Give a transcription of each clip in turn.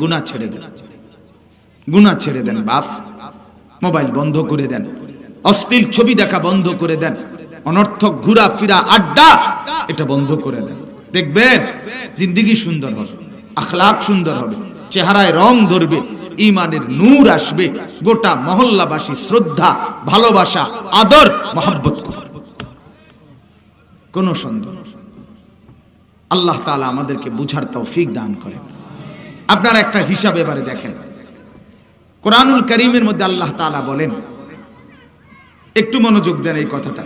গুনাহ ছেড়ে দেন। গুনাহ ছেড়ে দেন বাপ। মোবাইল বন্ধ করে দেন। অশ্লীল ছবি দেখা বন্ধ করে দেন। অনর্থক ঘুরা ফিরা আড্ডা, এটা বন্ধ করে দেন। দেখবেন, জিন্দিগি সুন্দর হবে, আখলাক সুন্দর হবে, চেহারায় রং ধরবে ইমানের নূর আসবে, গোটা মহল্লাবাসী শ্রদ্ধা, ভালোবাসা, আদর, মহাব্বত কোনো সন্দেহ আল্লাহ তাআলা আমাদেরকে বুঝার তৌফিক দান করেন। আপনারা একটা হিসাব এবারে দেখেন। কোরআনুল করিমের মধ্যে আল্লাহ তাআলা বলেন, একটু মনোযোগ দেন এই কথাটা।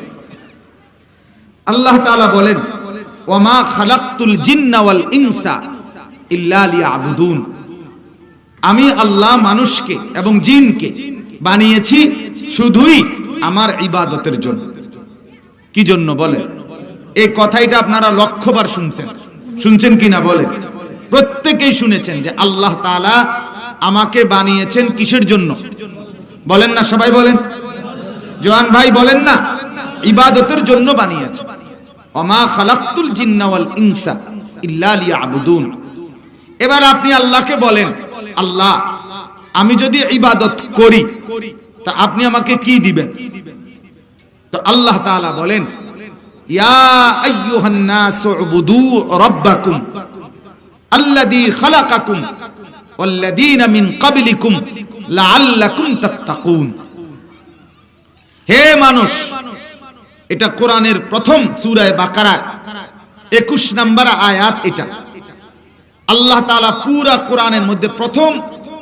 আল্লাহ তাআলা বলেন ওমা খালাকতুল জিন্না ওয়াল ইনসা ইল্লা আমি আল্লাহ মানুষকে এবং জিনকে বানিয়েছি শুধুই আমার ইবাদতের জন্য। কি জন্য বলে এই কথাইটা আপনারা লক্ষবার শুনছেন। শুনছেন কিনা বলেন? প্রত্যেকেই শুনেছেন যে আল্লাহ তাআলা আমাকে বানিয়েছেন কিসের জন্য? বলেন না, সবাই বলেন। জোয়ান ভাই, বলেন না। ইবাদতের জন্য বানিয়েছে। অমা খালাক্তুল জিন্না ওয়াল ইনসা ইল্লা এবার আপনি আল্লাহকে বলেন, আল্লাহ, আমি যদি ইবাদত করি, তা আপনি আমাকে কি দিবেন? তো আল্লাহ তাআলা বলেন, ইয়া আইয়ুহান নাস উবুদু রাব্বাকুম। আল্লাযী খালাকাকুম মিন ক্বাবলিকুম লাআল্লাকুম তাত্তাকুন। হে মানুষ, এটা কোরআনের প্রথম বাকারা 21 নম্বর আয়াত এটা। আল্লাহ পুরা কোরআনের মধ্যে প্রথম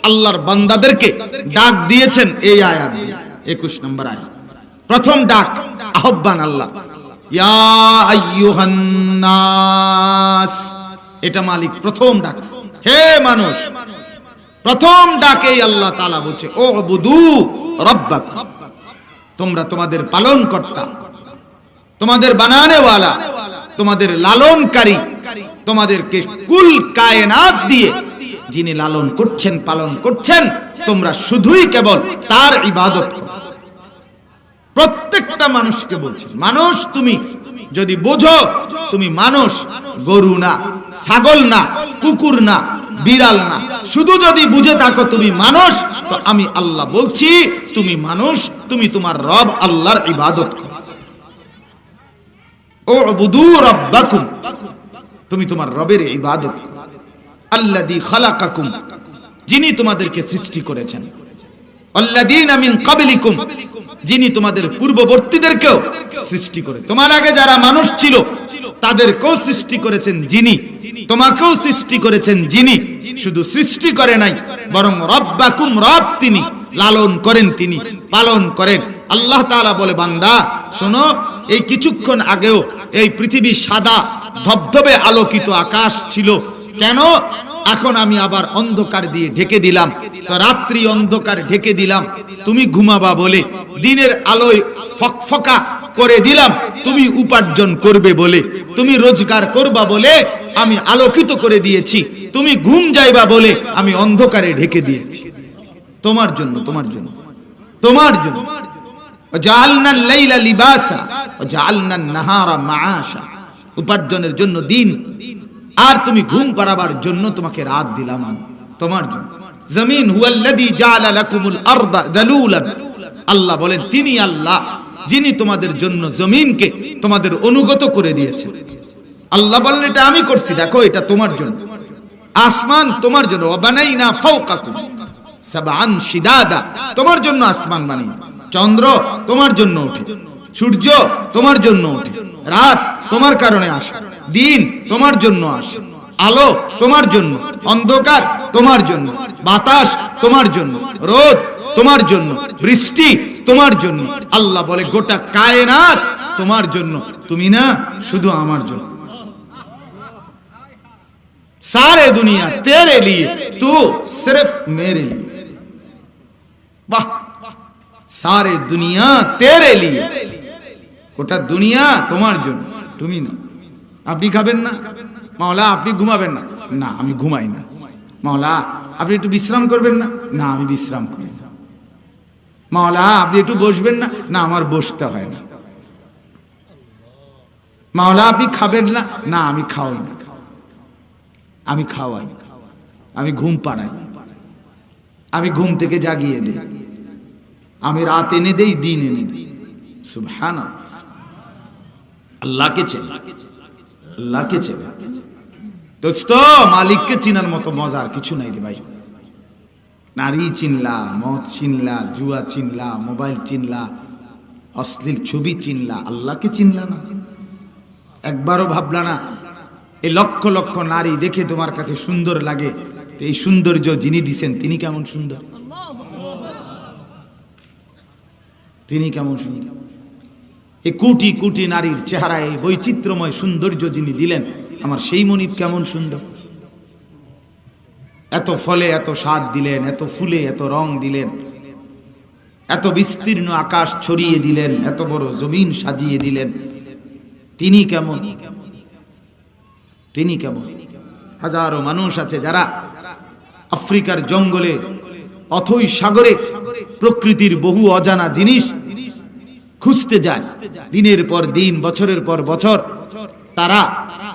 আল্লাহর বান্দাদেরকে ডাক দিয়েছেন এই আয়াত দিয়ে 21 নম্বর আয়াত। প্রথম ডাক, আহ্বান আল্লাহ। ইয়া নাস। এটা মালিক প্রথম ডাক। হে মানুষ, প্রথম ডাকেই আল্লাহ তাআলা বলছে ও বুদু রব্বাকুম তোমরা তোমাদের পালন কর্তা তোমাদের বানানেওয়ালা, তোমাদের লালনকারী, তোমাদেরকে কুল কায়নাত দিয়ে যিনি লালন করছেন, পালন করছেন, তোমরা শুধুই কেবল তার ইবাদত প্রত্যেকটা মানুষকে বলছেন, মানুষ তুমি যদি বোঝো তুমি মানুষ, গরু না, ছাগল না, কুকুর না, বিড়াল না, শুধু যদি বুঝে থাকো তুমি মানুষ, তো আমি আল্লাহ বলছি, তুমি মানুষ, তুমি তোমার রব আল্লাহর ইবাদত করো। তুমি তোমার রবের ইবাদত করো। আল্লাযী খালাকাকুম, যিনি তোমাদেরকে সৃষ্টি করেছেন। আল্লাযীনা মিন ক্বাবলিকুম যিনি তোমাদের পূর্ববর্তীদেরকেও সৃষ্টি করে তোমার আগে যারা মানুষ ছিল, তাদেরকেও সৃষ্টি করেছেন যিনি। তোমাকেও সৃষ্টি করেছেন যিনি। শুধু সৃষ্টি করে নাই, বরং রব্বাকুম রব তিনি। লালন করেন তিনি, পালন করেন। আল্লাহ তাআলা বলে, বান্দা, শোনো, এই কিছুক্ষণ আগেও এই পৃথিবী সাদা, ধবধবে আলোকিত আকাশ ছিল। কেন? এখন আমি আবার অন্ধকার দিয়ে ঢেকে দিলাম। রাত্রি অন্ধকার ঢেকে দিলাম। তুমি ঘুমাবা বলে, দিনের আলোয় ফকফকা করে দিলাম। তুমি উপার্জন করবে বলে, তুমি রোজগার করবা বলে আমি আলোকিত করে দিয়েছি। তুমি ঘুম যাইবা বলে আমি অন্ধকারে ঢেকে দিয়েছি। তোমার জন্য তোমার জন্য তোমার জন্য। জাআলনা লাইলা লিবাসা জাআলনা নাহারা মাআশা। উপার্জনের জন্য দিন আর তুমি ঘুম পারাবার জন্য তোমাকে রাত দিলাম আমি, তোমার জন্য। জমিন আল্লাহ বলেন, তিনি আল্লাহ, যিনি তোমাদের জন্য জমিনকে তোমাদের অনুগত করে দিয়েছেন। আল্লাহ বলেন, এটা আমি করছি, দেখো, এটা তোমার জন্য। আসমান তোমার জন্য, ওয়াবানাইনা ফাওকাকুম সাবআন শিদাদা, তোমার জন্য আসমান বানিয়ে চন্দ্র তোমার জন্য ওঠে, সূর্য তোমার জন্য ওঠে, রাত তোমার কারণে আসে। দিন তোমার জন্য আসে। আলো তোমার জন্য। অন্ধকার তোমার জন্য। বাতাস তোমার জন্য। রোদ তোমার জন্য। বৃষ্টি তোমার জন্য। আল্লাহ বলে, গোটা কায়নাত তোমার জন্য। তুমি না, শুধু আমার জন্য। সারে দুনিয়া তেরে লিয়ে, তু সিরফ মেরে লিয়ে। বাহ, সারে দুনিয়া তেরে লিয়ে। গোটা দুনিয়া তোমার জন্য। তুমি না। আপনি খাবেন না। মাওলা, আপনি ঘুমাবেন না। না, আমি ঘুমাই না। মাওলা, আপনি একটু বিশ্রাম করবেন না? না, আমি বিশ্রাম করি। মাওলা, আপনি একটু বসবেন না? না, আমার বসতে হয় না। মাওলা, আপনি খাবেন না? না, আমি খাওয়াই না। আমি খাওয়াই। আমি ঘুম পাড়াই। আমি ঘুম থেকে জাগিয়ে দেই। আমি রাত এনে দেই, দিন এনে দেই। সুবহান আল্লাহকে চেনে। আল্লাহকে চেনে। দোস্ত, মালিককে চিনার মতো মজার কিছু নাই রে ভাই। নারী চিনলা, মদ চিনলা, জুয়া চিনলা, মোবাইল চিনলা, অশ্লীল ছবি চিনলা, আল্লাহকে চিনলা না। একবারও ভাবলা না, এই লক্ষ লক্ষ নারী দেখে তোমার কাছে সুন্দর লাগে এই সৌন্দর্য যিনি দিছেন, তিনি কেমন সুন্দর? তিনি কেমন সুন্দর? এই কোটি কোটি নারীর চেহারায় বৈচিত্র্যময় সৌন্দর্য যিনি দিলেন, আমার সেই মনিব কেমন সুন্দর? এত ফলে এত স্বাদ দিলেন, এত ফুলে এত রং দিলেন, এত বিস্তীর্ণ আকাশ ছড়িয়ে দিলেন, এত বড় জমিন সাজিয়ে দিলেন। তিনি কেমন? তিনি কেমন? হাজারো মানুষ আছে যারা আফ্রিকার জঙ্গলে, অথই সাগরে প্রকৃতির বহু অজানা জিনিস খুঁজতে যায়। দিনের পর দিন, বছরের পর বছর তারা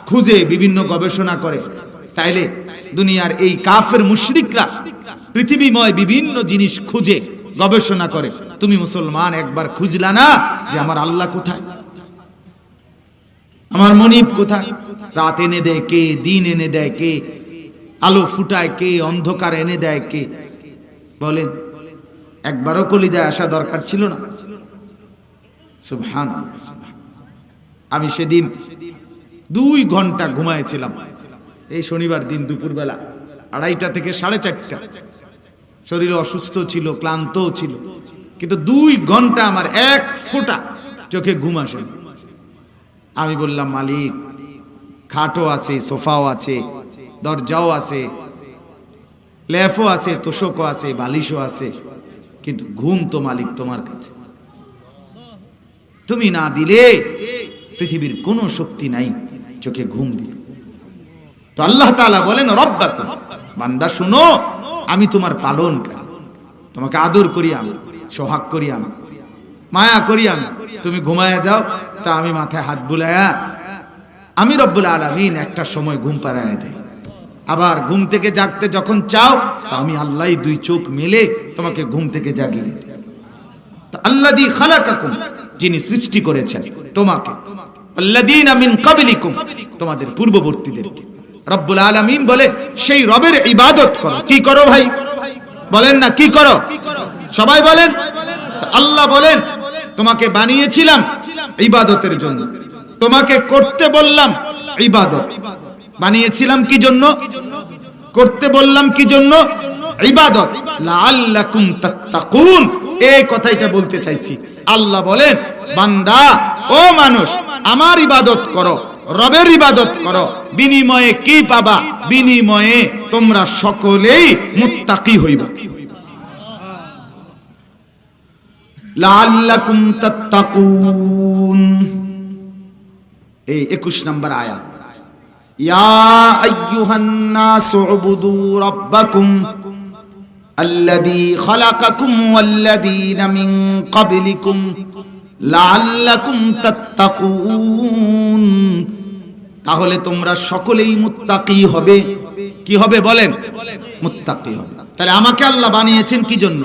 খুঁজে বিভিন্ন গবেষণা করে। তাইলে দুনিয়ার এই কাফের মুশরিকরা পৃথিবীময় বিভিন্ন জিনিস খুঁজে গবেষণা করে। তুমি মুসলমান, একবার খুঁজলা না যে আমার আল্লাহ কোথায়? আমার মনিব কোথায়? রাত এনে দেয় কে, দিন এনে দেয় কে, আলো ফুটায় কে, অন্ধকার এনে দেয় কে? বলেন, একবারও কলিজায় আসা দরকার ছিল না? আমি সেদিন দুই ঘণ্টা ঘুমাইছিলাম। এই শনিবার দিন দুপুরবেলা আড়াইটা থেকে সাড়ে চারটা। শরীর অসুস্থ ছিল, ক্লান্তও ছিল। কিন্তু দুই ঘণ্টা আমার এক ফোঁটা চোখে ঘুম আসে আমি বললাম, মালিক, খাটও আছে, সোফাও আছে, দরজাও আছে, লেফও আছে, তোষকও আছে, বালিশও আছে, কিন্তু ঘুম তো মালিক তোমার কাছে। তুমি না দিলে পৃথিবীর কোনো শক্তি নাই, চোখে ঘুম দিবে তো আল্লাহ তাআলা বলেন, রব্বাকুম, বান্দা শুনো, আমি তোমার পালন তোমাকে আদর করি আমি, সোহাগ করি আমি, মায়া করি আমি। তুমি ঘুমায়া যাও, তা আমি মাথায় হাত বুলায়া আমি রব্বুল আলমিন একটা সময় ঘুম পাড়ায় দেয় আবার ঘুম থেকে জাগতে যখন চাও, তা আমি আল্লাহ দুই চোখ মেলে তোমাকে ঘুম থেকে জাগিয়ে আল্লাহ দি খালাকাকুম যিনি সৃষ্টি করেছেন তোমাকে। তোমাদের পূর্ববর্তীদেরকে। রব্বুল আলামিন বলে, সেই রবের ইবাদত করো। কি করো ভাই? বলেন না, কি করো? সবাই বলেন, আল্লাহ বলেন, তোমাকে বানিয়েছিলাম ইবাদতের জন্য। তোমাকে করতে বললাম ইবাদত। বানিয়েছিলাম কি জন্য? করতে বললাম কি জন্য? ইবাদত। লাআল্লাকুম বলতে চাইছি। আল্লাহ বলেন, বান্দা, ও মানুষ, আমার ইবাদত করো, রবের ইবাদত করো। বিনিময়ে কি পাবা? বিনিময়ে তোমরা সকলেই মুত্তাকি হইবা। লাআল্লাকুম তাত্তাকুন। এই 21 নম্বর আয়াত। ইয়া আইয়ুহান নাস الذي خلقكم والذين من قبلكم لعلكم تتقون তাহলে তোমরা সকলেই মুত্তাকি হবে কি হবে বলেন মুত্তাকি হবে তাহলে আমাকে আল্লাহ বানিয়েছেন কি জন্য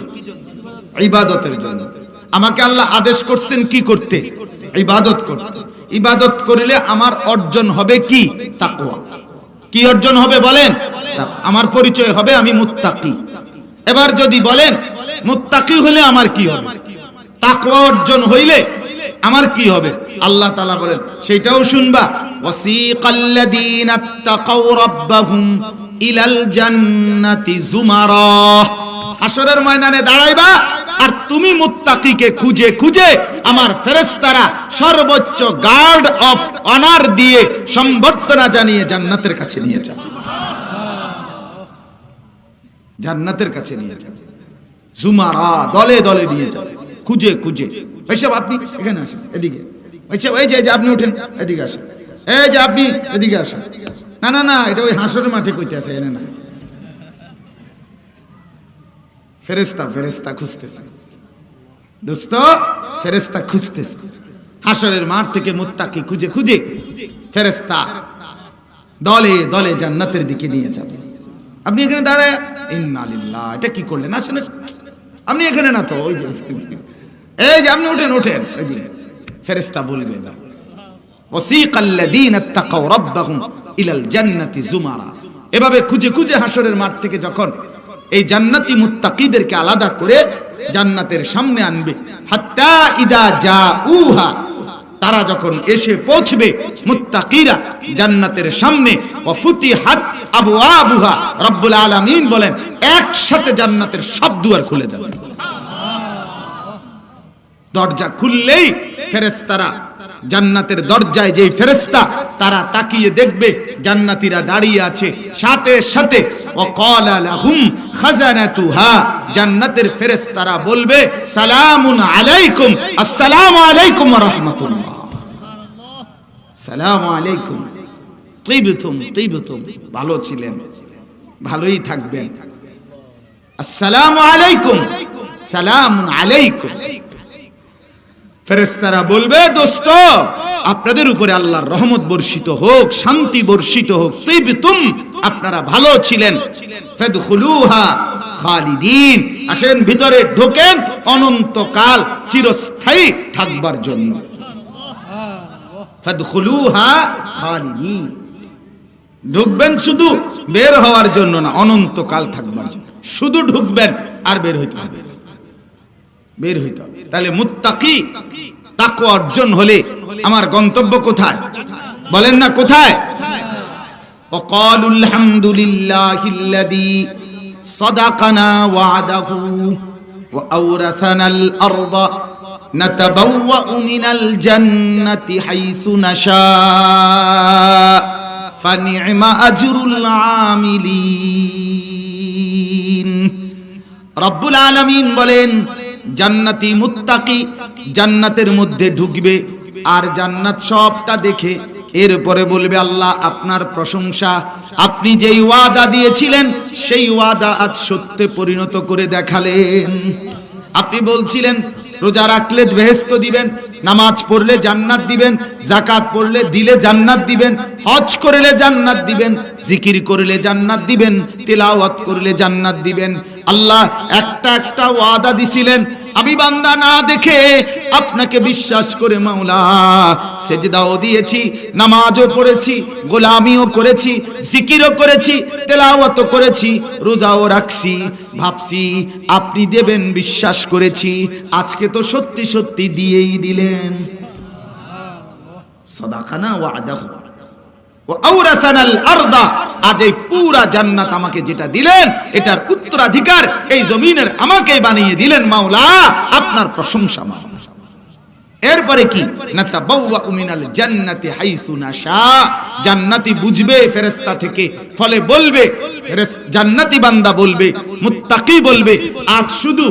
ইবাদতের জন্য আমাকে আল্লাহ আদেশ করছেন কি করতে ইবাদত করতে ইবাদত করলে আমার অর্জন হবে কি তাকওয়া কি অর্জন হবে বলেন আমার পরিচয় হবে আমি মুত্তাকি এবার যদি বলেন, মুত্তাকি হলে আমার কি হবে? তাকওয়া অর্জন হইলে আমার কি হবে? আল্লাহ তাআলা বলেন সেটাও শুনবা। ওয়াসিকাল্লাযীনা তাকাউ রাব্বাহুম ইলাল জান্নাতি জুমারা। হাসরের ময়দানে দাঁড়াইবা আর তুমি মুত্তাকিকে খুঁজে খুঁজে আমার ফেরেশতারা সর্বোচ্চ গার্ড অফ অনার দিয়ে সম্বর্ধনা জানিয়ে জান্নাতের কাছে নিয়ে যাবে জান্নাতের কাছে নিয়ে যাবে জুমারা দলে দলে নিয়ে যাবে খুঁজে খুঁজে। ওইসব আপনি এখানে আসেন, এদিকে। ওইসব এই যে আপনি উঠেন, এদিকে আসেন। এই যে আপনি এদিকে আসেন। না না না, এটা ওই হাঁসরের মাঠে কইতে আছে এনে না। ফেরেস্তা ফেরেস্তা খুঁজতেছে। দোস্ত ফেরেস্তা খুঁজতেছে। হাসরের মাঠ থেকে মুত্তাকি খুঁজে খুঁজে ফেরেস্তা দলে দলে জান্নাতের দিকে নিয়ে যাবে। আপনি এখানে দাঁড়ায় ইন্নালিল্লাহ এটা কি করলেন আসলে আপনি এখানে না তো ওই যে এই যে আপনি উঠেন উঠেন ওই দিন ফেরেস্তা বলবে দা وسيق الذين اتقوا ربهم الى الجنه زمرا এভাবে খুঁজে খুঁজে হাসরের মাঠ থেকে যখন এই জান্নাতি মুত্তাকিদেরকে আলাদা করে জান্নাতের সামনে আনবে হাত্তা ইদা জাউহা তারা যখন এসে পৌঁছবে, মুত্তাকিরা জান্নাতের সামনে ও ফুতিহাত আবুহা রব্বুল আলামিন বলেন, একসাথে জান্নাতের সব দুয়ার খুলে যাবে। দরজা খুললেই ফেরেস্তারা জান্নাতের দরজায় যে ফেরেস্তা তারা তাকিয়ে দেখবে জান্নাতিরা দাঁড়িয়ে আছে। সাথে সাথে জান্নাতের ফেরেস্তারা বলবে সালাম আলাইকুম, আসসালাম আলাইকুম ওয়া রাহমাতুল্লাহ। সালামু আলাইকুম। তিবতুম তিবতুম ভালো ছিলেন, ভালোই থাকবেন। আসসালাম আলাইকুম, সালামুন আলাইকুম। ফেরেস্তারা বলবে, দোস্ত, আপনাদের উপরে আল্লাহর রহমত বর্ষিত হোক, শান্তি বর্ষিত হোক, তিবতুম, আপনারা ভালো ছিলেন। খালিদিন। আসেন, ভিতরে ঢোকেন, অনন্তকাল চিরস্থায়ী থাকবার জন্য। ঢুকবেন শুধু, বের হওয়ার জন্য না, অনন্তকাল থাকবার জন্য। শুধু ঢুকবেন আর বের হইতে হবে বের হইতে হবে তাহলে মুত্তাকি তাকওয়া অর্জন হলে আমার গন্তব্য কোথায় বলেন না কোথায় وقالوا الحمد لله الذي صدقنا وعده وأورثنا الأرض نتبوأ من الجنة حيث نشاء فنعم أجر العاملين রব্বুল আলামিন বলেন জান্নাতি মুত্তাকি জান্নাতের মধ্যে ঢুকবে আর জান্নাত সবটা দেখে এরপরে বলবে আল্লাহ আপনার প্রশংসা। আপনি যেই ওয়াদা দিয়েছিলেন, সেই ওয়াদা আজ সত্যে পরিণত করে দেখালেন। আপনি বলছিলেন, রোজা রাখলে বেহেস্ত দিবেন, নামাজ পড়লে জান্নাত দিবেন জাকাত পড়লে দিলে জান্নাত দিবেন, হজ করলে জান্নাত দিবেন, জিকির করলে জান্নাত দিবেন, তেলাওয়াত করলে জান্নাত দিবেন। আল্লাহ একটা একটা ওয়াদা দিছিলেন। আমি বান্দা না দেখে আপনাকে বিশ্বাস করে মাওলা, সেজদাও দিয়েছি, নামাজও পড়েছি, গোলামিও করেছি, জিকিরও করেছি, তেলাওয়াতও করেছি, রোজাও রাখছি, ভাবছি আপনি দেবেন বিশ্বাস করেছি, আজকে তো সত্যি সত্যি দিয়েই দিলেন। সদাখানা ওয়াদা আজ এই পুরা জান্নাত আমাকে যেটা দিলেন, এটার উত্তরাধিকার এই জমিনের আমাকে বানিয়ে দিলেন মাওলা, আপনার প্রশংসা মাওলা। এরপরে কি? জান্নাতি বুঝবে ফেরেশতা থেকে, ফলে বলবে জান্নাতি বান্দা বলবে, মুত্তাকি বলবে, আজ শুধু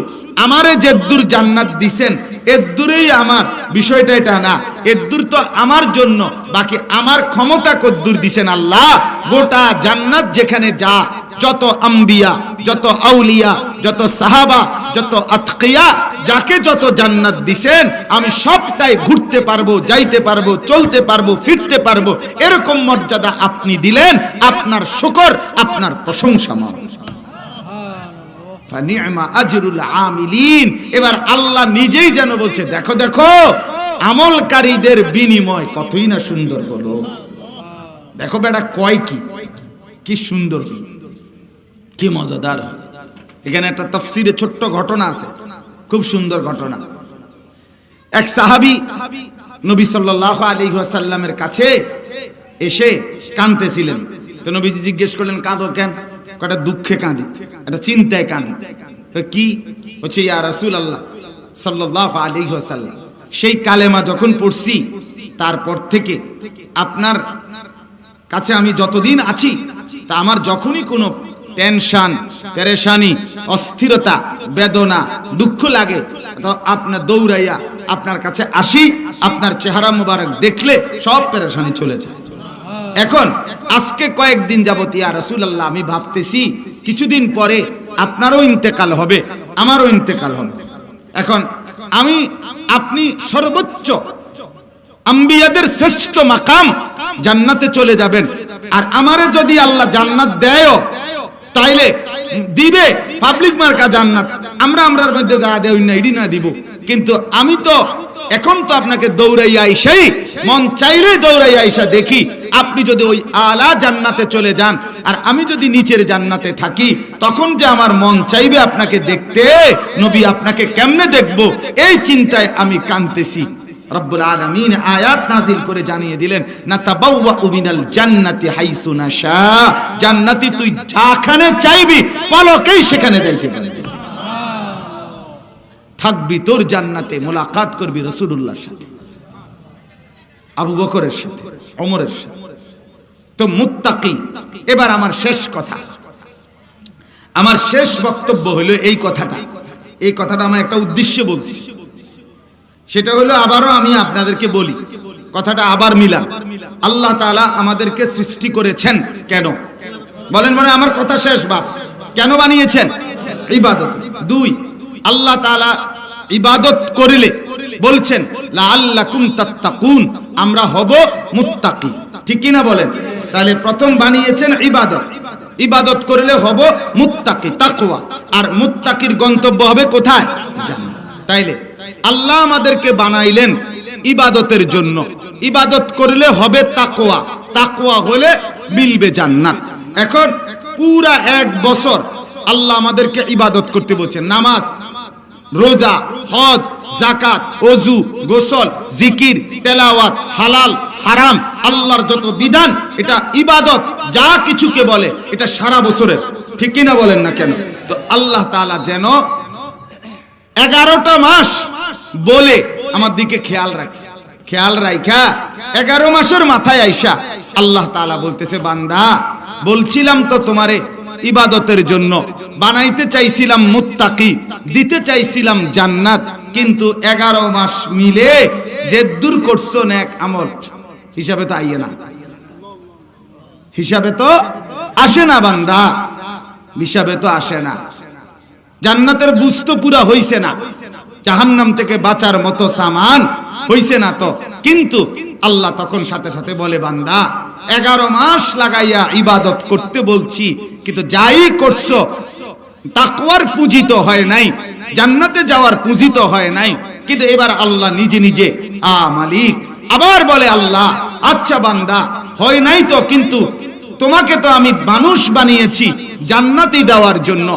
আমারে যেদ্দুর জান্নাত দিছেন এদ্দুরেই আমার বিষয়টা এটা না। এদ্দুর তো আমার জন্য, বাকি আমার ক্ষমতা কদ্দুর দিছেন আল্লাহ। গোটা জান্নাত যেখানে যা, যত আম্বিয়া, যত আউলিয়া, যত সাহাবা, যত আতকিয়া, যাকে যত জান্নাত দিছেন, আমি সবটাই ঘুরতে পারব, যাইতে পারব, চলতে পারব, ফিরতে পারব। এরকম মর্যাদা আপনি দিলেন, আপনার শুকর, আপনার প্রশংসা মা ফানি'মা আজরুল আমিলিন। এবার আল্লাহ নিজেই যেন বলছে, দেখো দেখো, আমলকারীদের বিনিময় কতই না সুন্দর হলো। দেখো বেটা, কয় কি? কি সুন্দর কি মজাদার এখানে একটা তফসিরে ছোট্ট ঘটনা আছে। খুব সুন্দর ঘটনা। এক সাহাবি নবী সাল্লাল্লাহু আলাইহি ওয়াসাল্লামের কাছে এসে কাঁদতেছিলেন। তো নবীজি জিজ্ঞেস করলেন, কাঁদো কেন? কটা দুঃখে কাঁদি, একটা চিন্তায় কাঁদি। কি হচ্ছে ইয়া রাসূলুল্লাহ সাল্লাল্লাহু আলাইহি ওয়াসাল্লাম? সেই কালেমা যখন পড়ছি, তারপর থেকে আপনার কাছে আমি যতদিন আছি, তা আমার যখনই কোনো টেনশন, পেরেশানি, অস্থিরতা, বেদনা, দুঃখ লাগে আপনার দৌড়াইয়া আপনার কাছে আসি, আপনার চেহারা মুবারক দেখলে সব পেরেশানি চলে যায়। এখন, আজকে কয়েকদিন যাবত, ইয়া রাসূলুল্লাহ, আমি ভাবতেছি কিছুদিন পরে আপনারও ইন্তেকাল হবে, আমারও ইন্তেকাল হবে। এখন, আমি, আপনি সর্বোচ্চ আম্বিয়াদের শ্রেষ্ঠ মাকাম জান্নাতে চলে যাবেন। আর আমারে যদি আল্লাহ জান্নাত দেয় তাইলে দিবে পাবলিক মার্কা জান্নাত। আমরা আমরার মধ্যে যা দেই না ইডি না দিব। কিন্তু আমি তো এখন তো আপনাকে দৌড়াইয়া আইসাই মন চাইলে দৌড়াইয়া আইসা দেখি। আপনি যদি ওই আলা জান্নাতে চলে যান, আর আমি যদি নিচের জান্নাতে থাকি, তখন যে আমার মন চাইবে আপনাকে দেখতে, নবী আপনাকে কেমনে দেখব? এই চিন্তায় আমি কাঁদতেছি। রব্বুল আলামিন আয়াত নাজিল করে জানিয়ে দিলেন না তাবাওয়া মিনাল জান্নাতি হাইসু নাশা। জান্নাতি তুই যেখানে চাইবি পলকেই সেখানে যাইতে পারবি থাকবি, তোর জান্নাতে মোলাকাত করবি রসুলুল্লাহর সাথে, আবু বকরের সাথে অমরের সাথে। তো মুত্তাকি, এবার আমার শেষ কথা। আমার শেষ বক্তব্য হলো এই কথাটা। এই কথাটা আমার একটা উদ্দেশ্যে বলছি। সেটা হলো আবারও আমি আপনাদেরকে বলি, কথাটা আবার মিলা আল্লাহ তাআলা আমাদেরকে সৃষ্টি করেছেন কেন? বলেন মানে আমার কথা শেষ বাপ। কেন বানিয়েছেন? ইবাদত। দুই আল্লাহ তাআলা ইবাদত করিলে বলছেন, লাআল্লাকুম তাত্তাকুন, আমরা হব মুত্তাকি। ঠিক কি না বলেন? তাহলে প্রথম বানিয়েছেন ইবাদত। ইবাদত করলে হব মুত্তাকি, তাকওয়া। আর মুত্তাকির গন্তব্য হবে কোথায়? তাইলে আল্লাহ আমাদেরকে বানাইলেন ইবাদতের জন্য। ইবাদত করলে হবে তাকওয়া। তাকওয়া হলে মিলবে জান্নাত। এখন পুরা এক বছর আল্লাহ আমাদেরকে ইবাদত করতে বলছেন। নামাজ, রোজা, হজ জাকাত অজু, গোসল, জিকির, তেলাওয়াত, হালাল, হারাম, আল্লাহর যত বিধান, এটা ইবাদত, যা কিছুকে বলে, এটা সারা বছরের। ঠিক কিনা বলেন না কেন? তো আল্লাহ তাআলা যেন এগারোটা মাস বলে আমার দিকে খেয়াল রাখছে। খেয়াল রাইখা, এগারো মাসের মাথায় আইসা আল্লাহ তাআলা বলতেছে, বান্দা, বলছিলাম তো তোমারে ইবাদতের জন্য। বানাইতে চাইছিলাম মুত্তাকি, দিতে চাইছিলাম জান্নাত, কিন্তু এগারো মাস মিলে যে দূর করছ নেক আমল। হিসাবে তো আইয়ে না। হিসাবে তো আসে না বান্দা। হিসাবে তো আসে না। জান্নাতের বুঝ তো পুরা হইছে না। জাহান্নাম থেকে বাঁচার মতো সামান হইছে না তো। কিন্তু আল্লাহ তখন সাথে সাথে বলে, বান্দা এগারো মাস লাগাইয়া ইবাদত করতে বলছি, কিন্তু যাই করছ, তাকওয়ার তো হয় নাই, জান্নাতে যাওয়ার পুঁজি তো হয় নাই, কিন্তু এবার আল্লাহ নিজে নিজে, আ মালিক। আবার বলে আল্লাহ আচ্ছা বান্দা, হয় নাই তো, কিন্তু তোমাকে তো আমি মানুষ বানিয়েছি জান্নাতি দেওয়ার জন্য।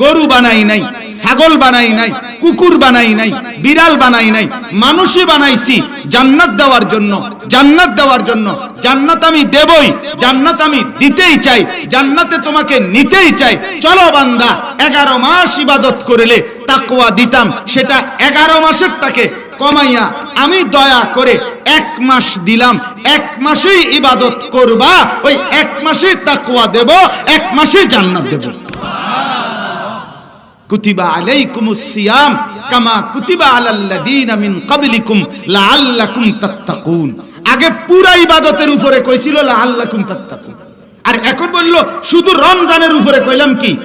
গরু বানাই নাই, ছাগল বানাই নাই, কুকুর বানাই নাই, বিড়াল বানাই নাই, মানুষই বানাইছি জান্নাত দেওয়ার জন্য, জান্নাত দেওয়ার জন্য। জান্নাত আমি দেবই, জান্নাত আমি দিতেই চাই, জান্নাতে তোমাকে নিতেই চাই। চলো বান্দা, এগারো মাস ইবাদত করলে তাকওয়া দিতাম, সেটা এগারো মাসের তাকে কমাইয়া আমি দয়া করে এক মাস দিলাম। এক মাসেই ইবাদত করবা, ওই এক মাসে তাকওয়া দেব, এক মাসে জান্নাত দেব। আগে পুরা ইবাদতের উপরে কইছিল আর এখন বলল, শুধু রমজানের উপরে কইলাম কি?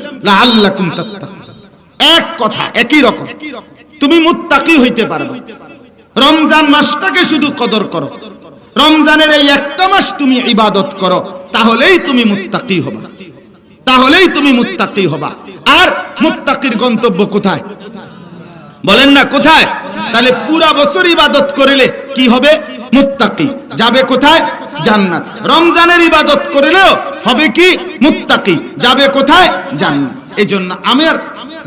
এক কথা, একই রকম। তুমি মুত্তাকি হইতে পারবে রমজান মাসটাকে শুধু কদর করো। রমজানের এই একটা মাস তুমি ইবাদত করো, তাহলেই তুমি মুত্তাকি হবা। তাহলেই তুমি মুত্তাকি হবা। মুত্তাকির গন্তব্য কোথায়? বলেন না কোথায়? তাহলে পুরা বছর ইবাদত করিলে কি হবে? মুত্তাকি। যাবে কোথায়? জান্নাত। রমজানের ইবাদত করিলেও হবে কি? মুত্তাকি। যাবে কোথায়? জান্নাত। এই জন্য আমার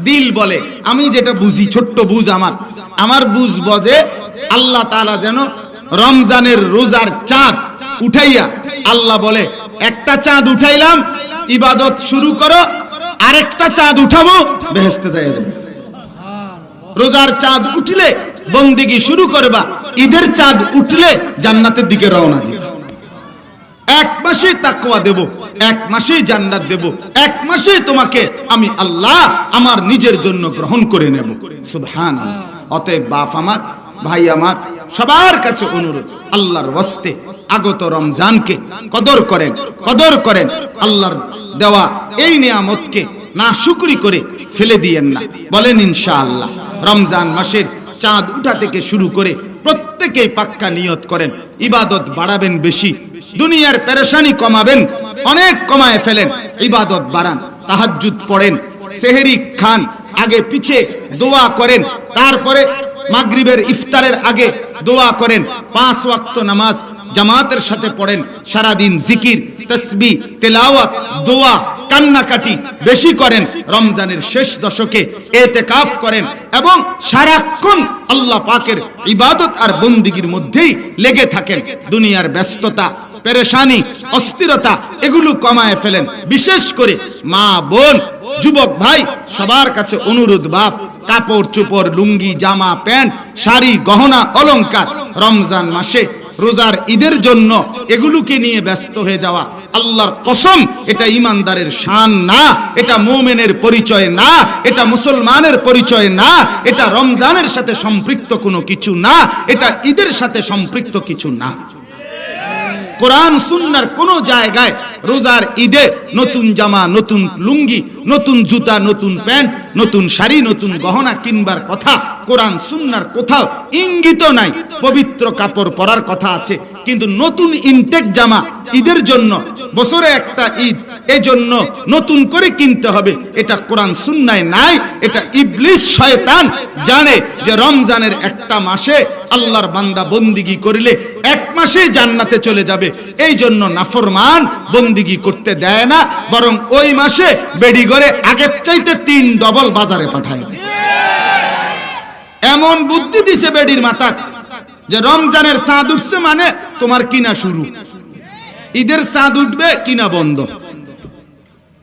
দিল বলে, আমি যেটা বুঝি, ছোট্ট বুঝ আমার। আমার বুঝ বজে, আল্লাহ তাআলা যেন রমজানের রোজার চাঁদ উঠাইয়া আল্লাহ বলে, একটা চাঁদ উঠাইলাম, ইবাদত শুরু করো আরেকটা চাঁদ উঠাবো বেহেস্তে যায় যাবে। রোজার চাঁদ উঠলে বন্দিগি শুরু করবা, ঈদের চাঁদ উঠলে জান্নাতের দিকে রওনা দিবে। এক মাসে তাকওয়া দেব, এক মাসে জান্নাত দেব, এক মাসে তোমাকে আমি আল্লাহ আমার নিজের জন্য গ্রহণ করে নেব। সুবহান অতএব বাপ আমার, ভাই আমার, সবার কাছে অনুরোধ আল্লাহর ওয়াস্তে আগত রমজানকে কদর করেন কদর করেন আল্লাহর দেওয়া এই নিয়ামতকে না শুকরি করে ফেলে দিয়েন না। বলেন ইনশাআল্লাহ, রমজান মাসের চাঁদ উঠা থেকে শুরু করে প্রত্যেকেই পাক্কা নিয়ত করেন, ইবাদত বাড়াবেন বেশি, দুনিয়ার পেরেশানি কমাবেন, অনেক কমায় ফেলেন, ইবাদত বাড়ান, তাহাজ্জুদ পড়েন, সেহেরি খান, আগে পিছে দোয়া করেন, তারপরে মাগরিবের ইফতারের আগে দোয়া করেন, পাঁচ ওয়াক্ত নামাজ জামাতের সাথে পড়েন, সারাদিন জিকির তসবি তেলাওয়াত, দোয়া, কান্নাকাটি বেশি করেন, রমজানের শেষ দশকে এতে কাফ করেন এবং সারাক্ষণ আল্লাহ পাকের ইবাদত আর বন্দিগির মধ্যেই লেগে থাকেন। দুনিয়ার ব্যস্ততা পেরেশানি, অস্থিরতা, এগুলো কমায় ফেলেন। বিশেষ করে মা, বোন, যুবক ভাই, সবার কাছে অনুরোধ, বাপ, কাপড়, চোপড়, লুঙ্গি, জামা, প্যান্ট, শাড়ি, গহনা, অলংকার, রমজান মাসে, রোজার ঈদের জন্য এগুলোকে নিয়ে ব্যস্ত হয়ে যাওয়া। আল্লাহর কসম, এটা ইমানদারের শান না, এটা মোমেনের পরিচয় না, এটা মুসলমানের পরিচয় না, এটা রমজানের সাথে সম্পৃক্ত কোনো কিছু না, এটা ঈদের সাথে সম্পৃক্ত কিছু না। কোরআন সুন্নার কোন জায়গায় রোজার ঈদে নতুন জামা নতুন লুঙ্গি নতুন জুতা, নতুন প্যান্ট, নতুন শাড়ি, নতুন গহনা কিনবার কথা, কোরআন, সুন্নার কোথাও ইঙ্গিত নাই, পবিত্র কাপড় পরার কথা আছে, কিন্তু নতুন ইনটেক জামা ঈদের জন্য, বছরে একটা ঈদ এই জন্য নতুন করে কিনতে হবে, এটা কোরআন, সুন্নায় নাই, এটা ইবলিস, শয়তান জানে যে রমজানের একটা মাসে আল্লাহর বান্দা বন্দিগি করিলে এক মাসে জান্নাতে চলে যাবে এই জন্য নাফরমান বন্দিগি করতে দেয় না, বরং ওই মাসে বেডি করে আগের চাইতে তিন ডবল বাজারে পাঠায়। এমন বুদ্ধি দিছে বেডির মাথা যে রমজানের চাঁদ উঠছে মানে তোমার কিনা শুরু। ঈদের চাঁদ উঠবে, কিনা বন্ধ।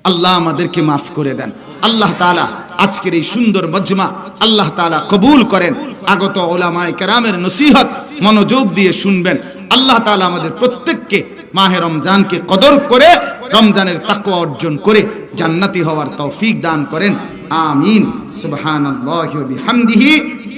আল্লাহ আমাদেরকে মাফ করে দেন। আল্লাহ তাআলা আজকের এই সুন্দর মজমা আল্লাহ তাআলা কবুল করেন। আগত ওলামায়ে কেরামের নসিহত মনোযোগ দিয়ে শুনবেন। আল্লাহ তালা আমাদের প্রত্যেককে মাহে রমজানকে কদর করে রমজানের তাক অর্জন করে জান্নাতি হওয়ার তৌফিক দান করেন। আমিন। সুবহানাল্লাহি